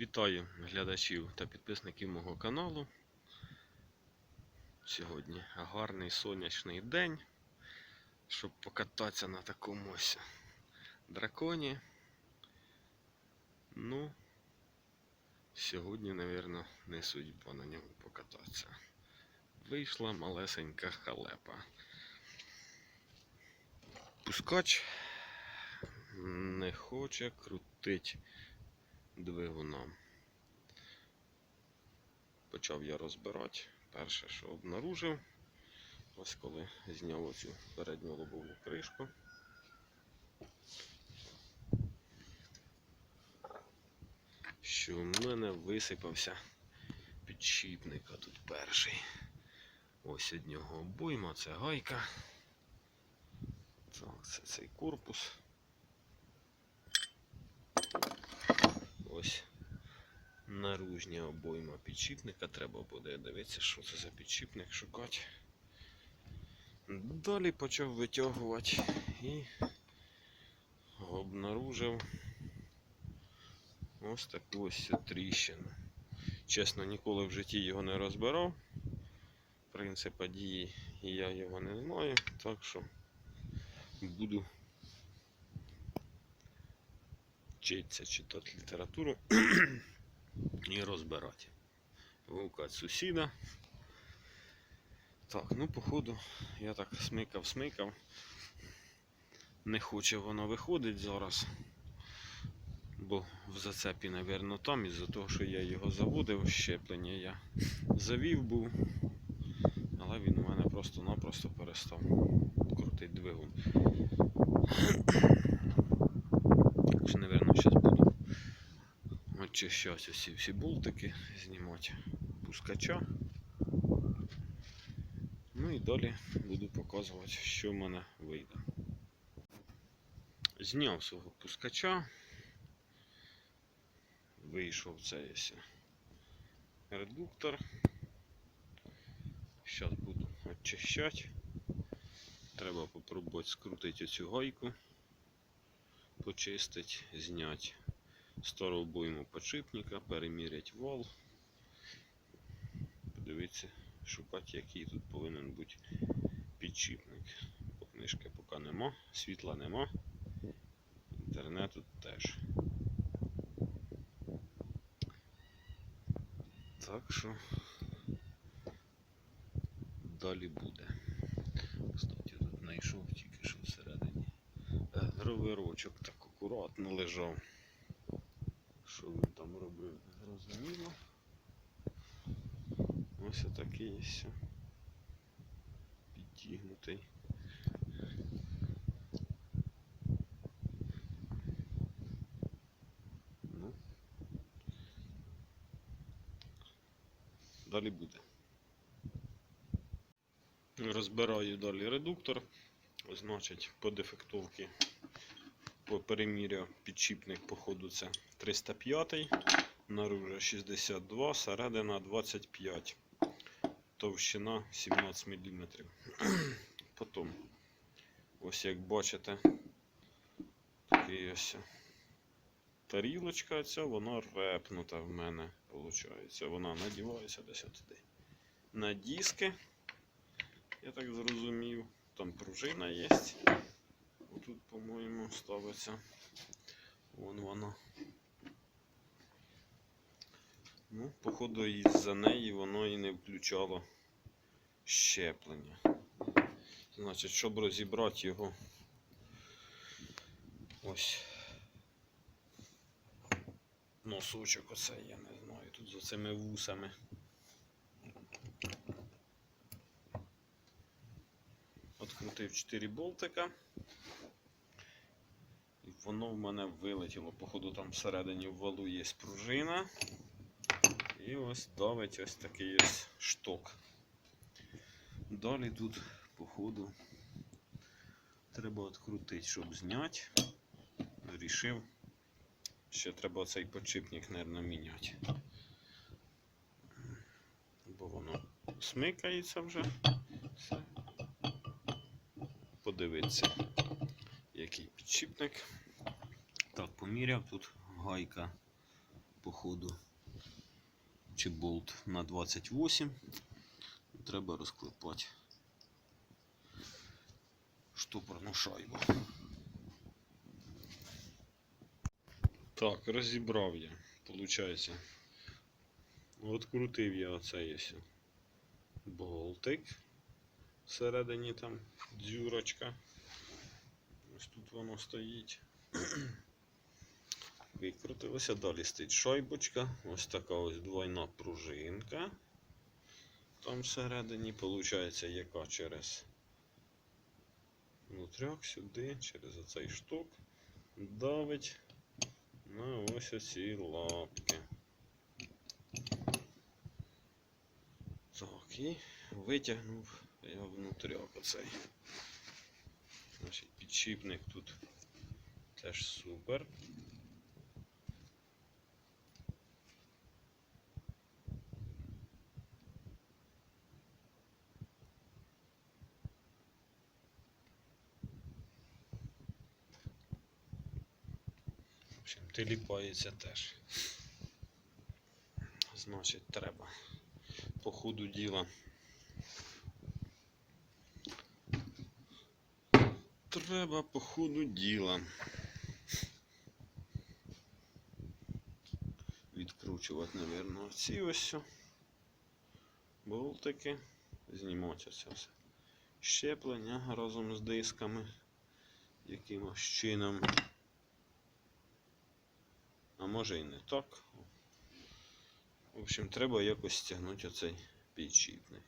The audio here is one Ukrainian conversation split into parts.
Вітаю глядачів та підписників мого каналу. Сьогодні гарний сонячний день, щоб покататися на такому ось драконі. Ну, сьогодні, мабуть, не судьба на ньому покататися. Вийшла малесенька халепа. Пускач не хоче крутить двигуном. Почав я розбирати. Перше, що обнаружив, ось коли зняв оцю передню лобову кришку. Що в мене висипався підшипник, а тут перший. Ось від нього обойма, це гайка. Так, це цей корпус. Ось наружня обойма підшипника. Треба буде дивитися, що це за підшипник шукати. Далі почав витягувати і обнаружив ось таку ось тріщину. Чесно, ніколи в житті його не розбирав. Принципа дії я його не знаю, так що буду вчитися читати літературу і розбирати. Гукати сусіда. Так, ну походу я так смикав, смикав. Не хоче воно виходить зараз. Бо в зацепі, напевно, там, із-за того, що я його заводив, щеплення я завів був. Але він у мене просто-напросто перестав крутити двигун. Так що, напевно, зараз буду очищати усі всі болтики, знімати пускача. Ну і далі буду показувати, що в мене вийде. Зняв свого пускача. Вийшов цей редуктор. Зараз буду очищати. Треба попробувати скрутити оцю гайку, почистити, зняти стару обойму подшипника, переміряти вал. Подивитися, шукати, який тут повинен бути підшипник. Книжки поки нема, світла нема, інтернету теж. Так що далі буде. Кстати, тут знайшов тільки що всередині. е, Гравирочок так акуратно лежав. Що він там робив, зрозуміло. Ось отакий ось підтягнутий. Ну. Далі буде. Розбираю далі редуктор. Значить, по дефектовці по перемірю підшипник, походу, це 305, наружа 62, середина 25, товщина 17 мм. Потім, ось як бачите, такий ось тарілочка ця, вона репнута в мене, виходить. Вона надівається десь туди. На диски, я так зрозумів, там пружина є. Тут, по-моєму, ставиться. Вон вона. Ну, походу, із-за неї воно і не включало щеплення. Значить, щоб розібрати його ось носочок оцей, я не знаю, тут з оцими вусами. Открутив 4 болтика. Воно в мене вилетіло. Походу там всередині в валу є пружина. І ось давить ось такий ось шток. Далі тут, походу, треба відкрутити, щоб зняти. Рішив, ще треба цей подшипник, мабуть, міняти. Бо воно смикається вже. Все. Подивитися, який підшипник. Так, поміряв тут гайка походу, чи болт на 28. Треба розклепати штопорну шайбу. Так, розібрав я, виходить. От крутив я оцей ось болтик. Всередині там дзюрочка. Ось тут воно стоїть. Викрутилося, далі стоїть шайбочка. Ось така ось двойна пружинка. Там всередині, виходить, яка через внутряк сюди, через оцей шток, давить на ось оці лапки. Так, і витягнув я внутряк оцей. Значить, підшипник тут теж супер. Общем, теж. Значить, треба по ходу діла. Треба по ходу діла. Відкручувати, мабуть, ці ось болтики. Знімати це все. Щеплення разом з дисками якимось чином. А може і не так. В общем, треба якось стягнути оцей підшипник.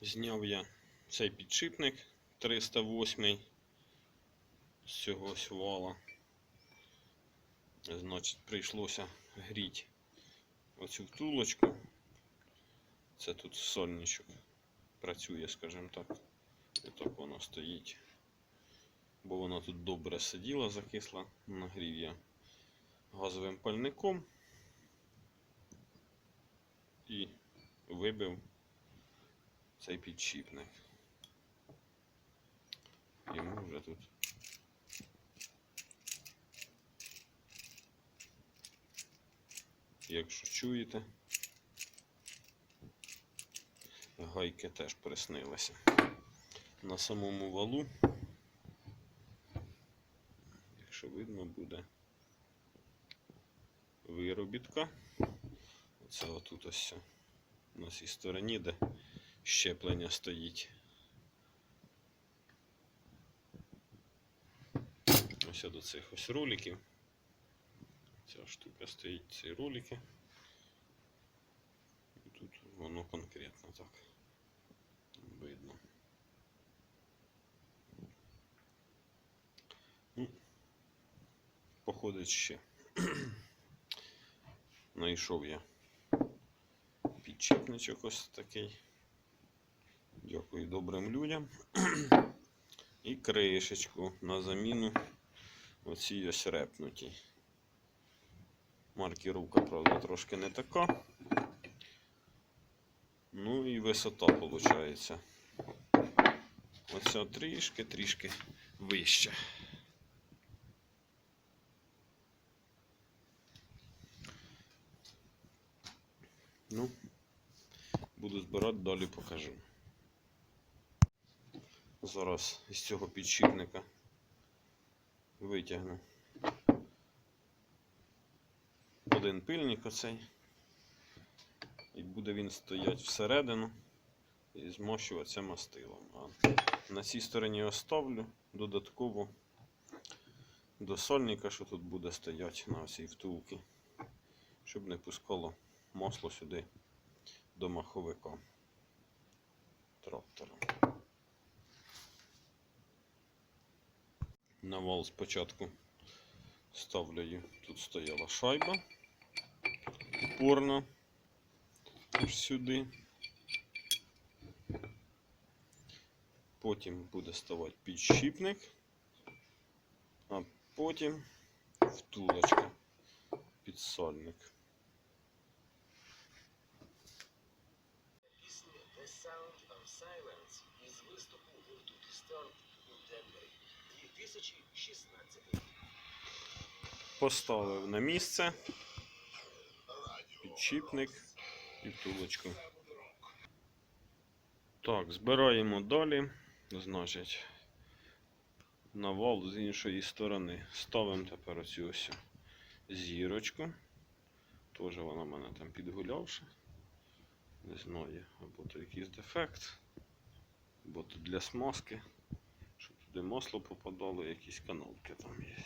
Зняв я цей підшипник 308 з цього вала. Значить, прийшлося гріти оцю втулочку. Це тут сольничок працює, скажімо так. І так воно стоїть. Бо воно тут добре сиділо, закисла. Нагрів я газовим пальником і вибив цей підшипник. Йому вже тут. Якщо чуєте, гайки теж приснилися. На самому валу, якщо видно, буде виробітка. Оце отут ось на цій стороні, де щеплення стоїть. Ось до цих ось роликів. Ця штука стоїть, ці ролики. Воно конкретно так видно. Ну, походить ще. Знайшов я підчіпничок ось такий. Дякую добрим людям. І кришечку на заміну оцій ось репнутій. Маркіровка, правда, трошки не така. Ну і висота виходить. Оця трішки, трішки вища. Ну, буду збирати, далі покажу. Зараз із цього підшипника витягну один пильник оцей. І буде він стояти всередину і змощуватися мастилом. А на цій стороні оставлю додатково до сольника, що тут буде стояти на цій втулці, щоб не пускало масло сюди до маховика трактора. На вал спочатку ставлю, тут стояла шайба упорно аж сюди. Потім буде ставати підшипник, а потім втулочка, підсольник. Sound of Silence із виступу гурту Distort у Денвері 2016 Поставив на місце підчіпник і. Так, збираємо далі. Значить, на вал з іншої сторони. Ставимо тепер оцю ось зірочку. Теж вона в мене там підгулявша. Не знаю, або то якийсь дефект, або то для смазки, щоб туди масло попадало, якісь каналки там є.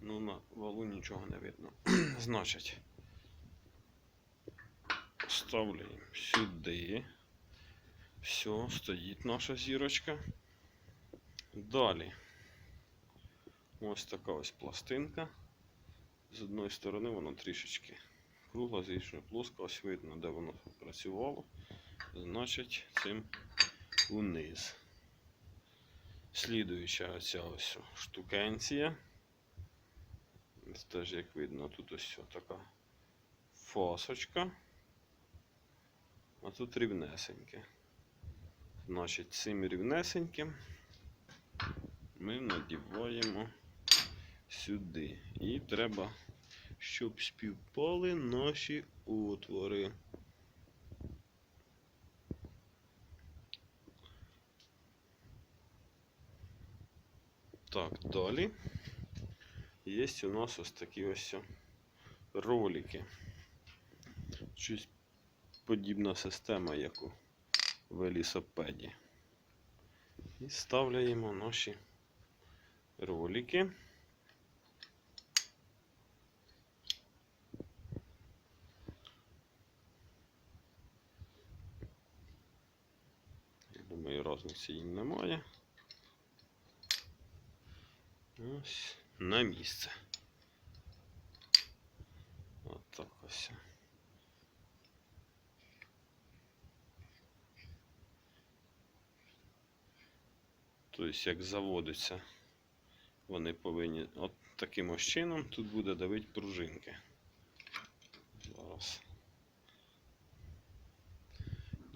Ну, на валу нічого не видно. Значить, ставляємо сюди. Все, стоїть наша зірочка. Далі. Ось така ось пластинка. З одної сторони вона трішечки кругла, з іншої плоска. Ось видно, де воно працювало. Значить, цим униз. Слідуюча оця ось штукенція. Теж, як видно, тут ось така фасочка. А тут рівнесеньке. Значить, цим рівнесеньким ми надіваємо сюди. І треба, щоб співпали наші отвори. Так, далі. Є у нас ось такі ось ролики. Щось подібна система, як у велосипеді. І ставляємо наші ролики. Я думаю, різниці їм немає. Ось на місце. От так ось. Тобто, як заводиться, вони повинні от таким ось чином тут буде давити пружинки. Зараз.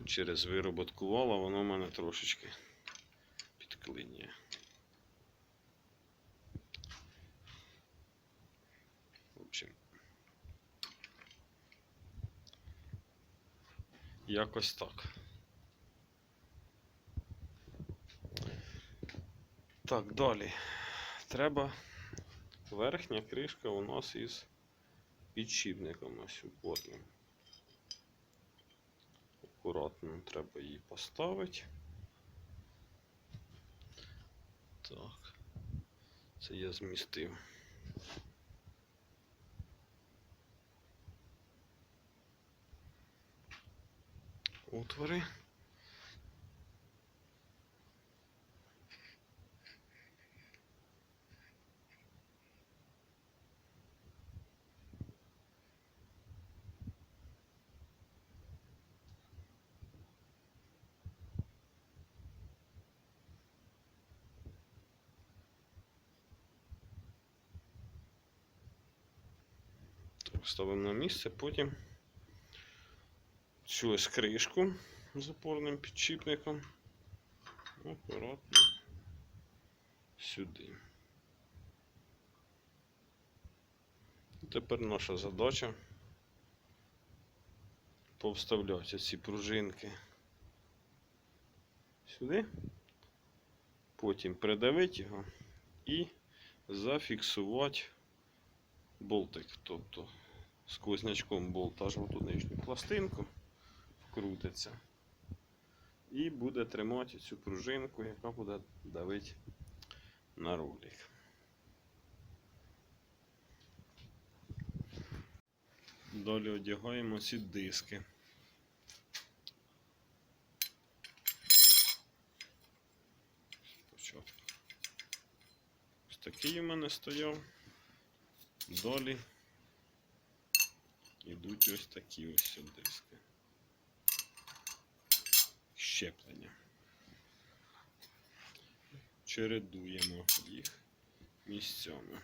Через вироботку вала воно в мене трошечки підклинює. В общем, якось так. Так, далі. Треба верхня кришка у нас із підшипником ось уплотним. Акуратно треба її поставити. Так. Це я змістив. Отвори. Ставимо на місце, потім цю ось кришку з опорним підшипником акуратно. Сюди. Тепер наша задача повставляти ці пружинки сюди, потім придавити його і зафіксувати болтик, тобто сквознячком болт аж в ту нижню пластинку вкрутиться і буде тримати цю пружинку, яка буде давити на ролик. Далі одягаємо ці диски. Спочатку. Ось такий у мене стояв. Далі йдуть ось такі ось диски. Щеплення. Чередуємо їх місцями.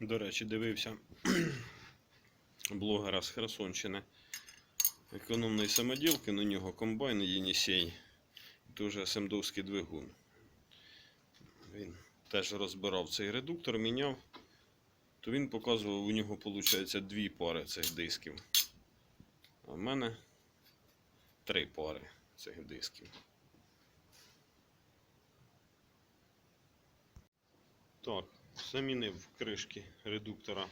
До речі, дивився блогера з Херсонщини. Економний самоділки, на нього комбайн Єнісей. Дуже семдовський двигун. Він теж розбирав цей редуктор, міняв. То він показував, у нього виходить дві пари цих дисків. А в мене три пари цих дисків. Так, замінив кришки редуктора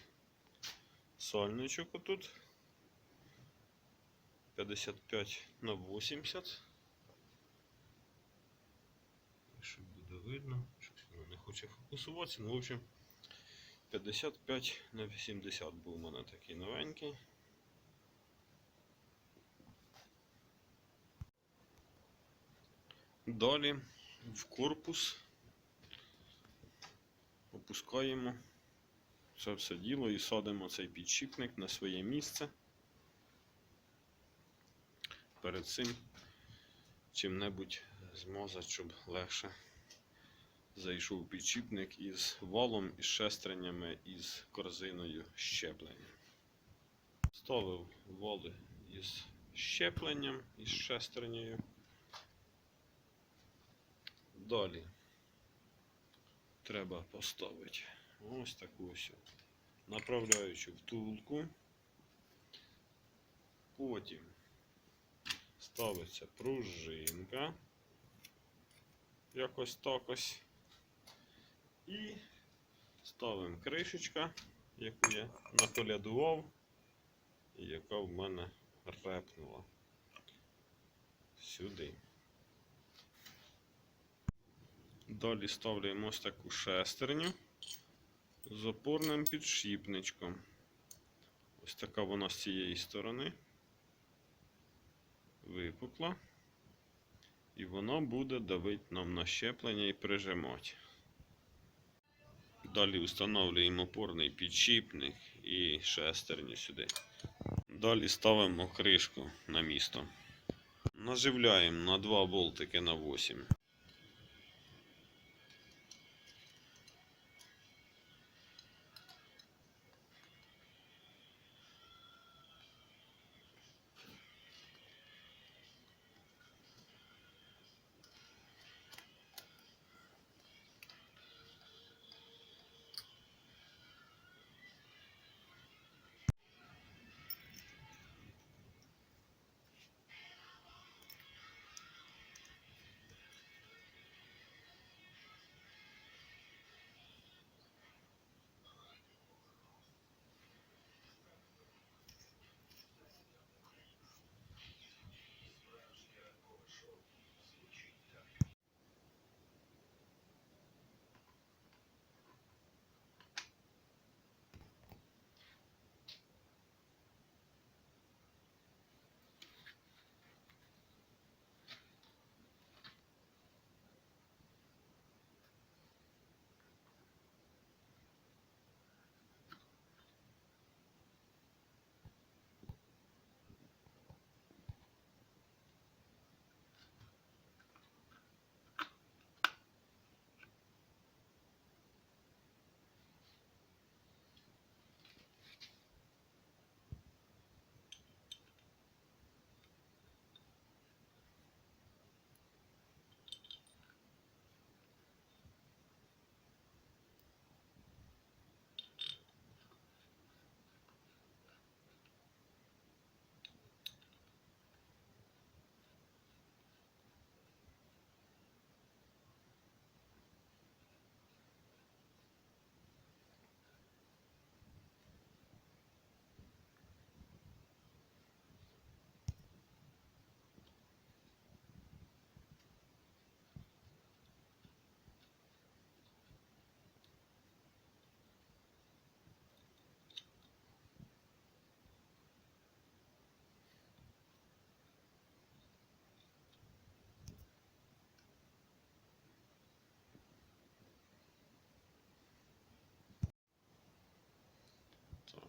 сальничок отут. 55 на 80. Щоб буде видно, щось воно не хоче фокусуватися. Ну, в общем, 55 на 80 був у мене такий новенький. Далі в корпус опускаємо це все діло і садимо цей підшипник на своє місце. Перед цим чим-небудь змазати, щоб легше зайшов підшипник із валом, із шестреннями, із корзиною щеплення. Ставив вали із щепленням, із шестернею. Далі треба поставити ось таку ось направляючу втулку. Потім ставиться пружинка. Якось так ось. І ставимо кришечка, яку я наколядував, і яка в мене репнула сюди. Далі ставляємо ось таку шестерню з опорним підшипничком. Ось така вона з цієї сторони випукла. І вона буде давити нам на щеплення і прижимати. Далі встановлюємо опорний підшипник і шестерню сюди. Далі ставимо кришку на місто. Наживляємо на 2 болтики на 8.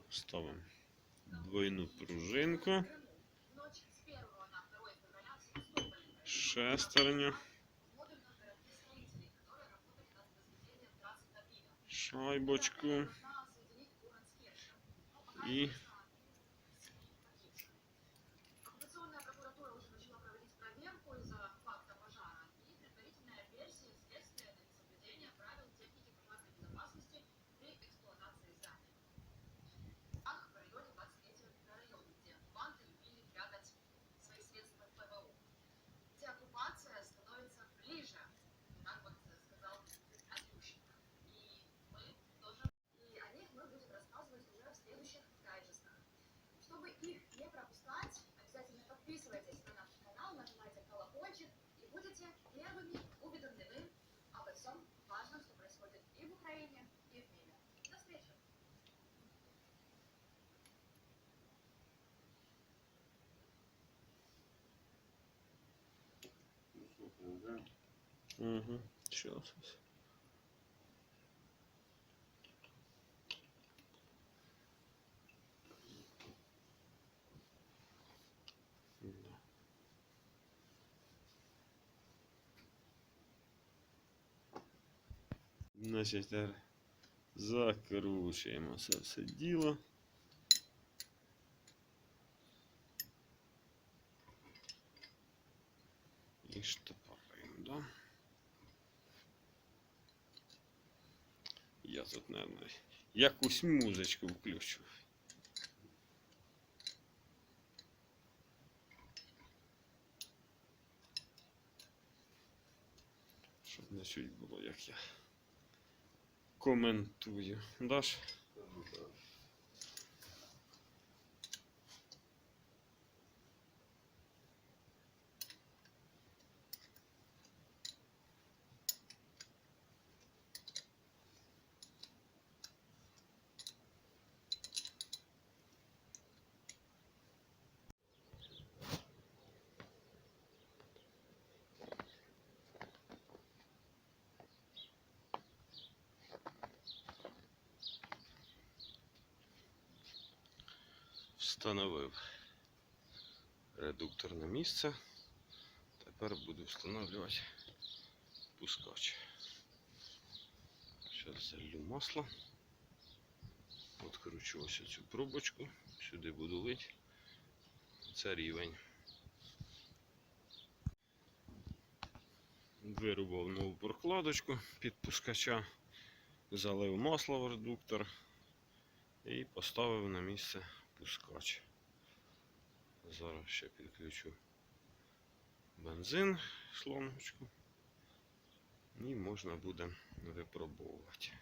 ставимо двойну пружинку, шестерню, шайбочку. І Угу. Щас. ось. Да. Значить, тепер закручуємо це все діло. І штопоримо, да? Я тут, наверное, якусь музичку включу. Щоб не чуть було, як я коментую. Даш? Встановив редуктор на місце. Тепер буду встановлювати пускач. Зараз залью масло. Откручу ось цю пробочку. Сюди буду лить. Це рівень. Вирубав нову прокладочку під пускача, залив масло в редуктор і поставив на місце пускач. Зараз ще підключу бензин, шлангочку. І можна буде випробовувати.